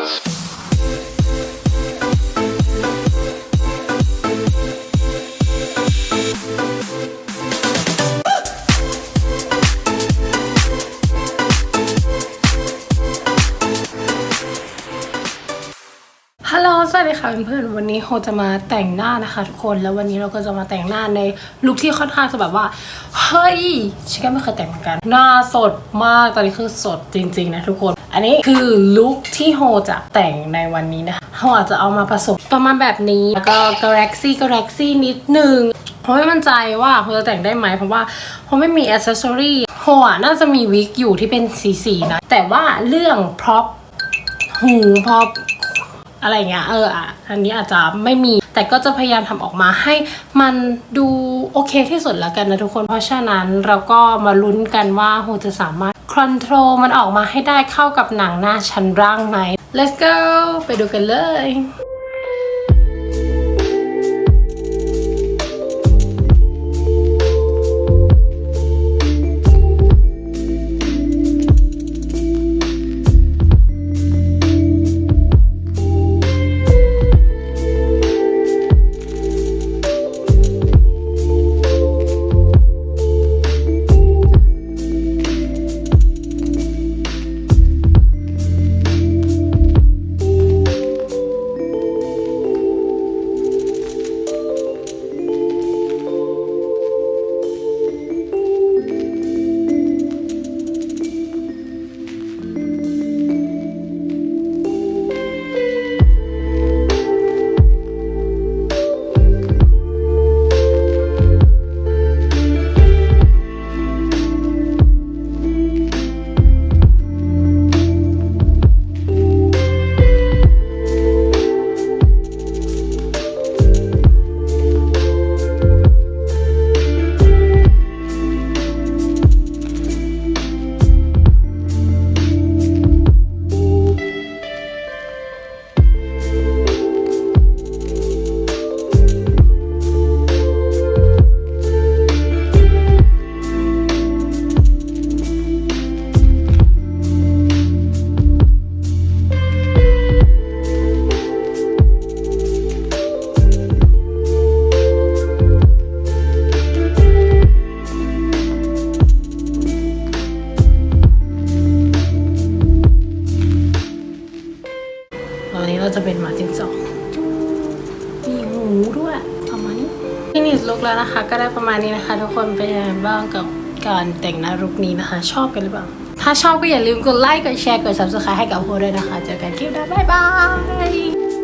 ฮัลโหล สวัสดีค่ะเพื่อนๆ วันนี้โฮจะมาแต่งหน้านะคะทุกคน แล้ววันนี้เราก็จะมาแต่งหน้าในลุคที่ค่อนข้างจะแบบว่า เฮ้ย ฉันก็ไม่เคยแต่งเหมือนกัน หน้าสดมาก ตอนนี้คือสดจริงๆนะทุกคน อันนี้คือลุคที่โฮจะแต่งในวันนี้นะคะโฮอาจจะเอามาผสมประมาณแบบนี้ แล้วก็กระแล็กซี่กระแล็กซี่นิดนึงโฮไม่มั่นใจว่าโฮจะแต่งได้ไหมเพราะว่าโฮไม่มีอ c เซสซอรี่โฮอะน่าจะมีวิกอยู่ที่เป็นสีๆนะ แต่ว่าเรื่องพร็อพหูพร็อพ อะไรเงี้ยเอออะอันนี้อาจจะไม่มี แต่ก็จะพยายามทำออกมาให้มันดูโอเคที่สุดแล้วกันนะทุกคน เพราะฉะนั้นเราก็มาลุ้นกันว่าโฮจะสามารถคอนโทรลมันออกมาให้ได้เข้ากับหนังหน้าชั้นร่างไหม let's go ไปดูกันเลย จิ้งจอกมีหูด้วยประมาณนี้ฟินิชลุกแล้วนะคะ ก็ได้ประมาณนี้นะคะ ทุกคนเป็นยังไงบ้างกับการแต่งหน้าลุกนี้นะคะ ชอบกันหรือเปล่า ถ้าชอบก็อย่าลืมกดไลค์กดแชร์กด subscribe ให้กับโฮด้วยนะคะเจอกันคลิปหน้าบ๊ายบาย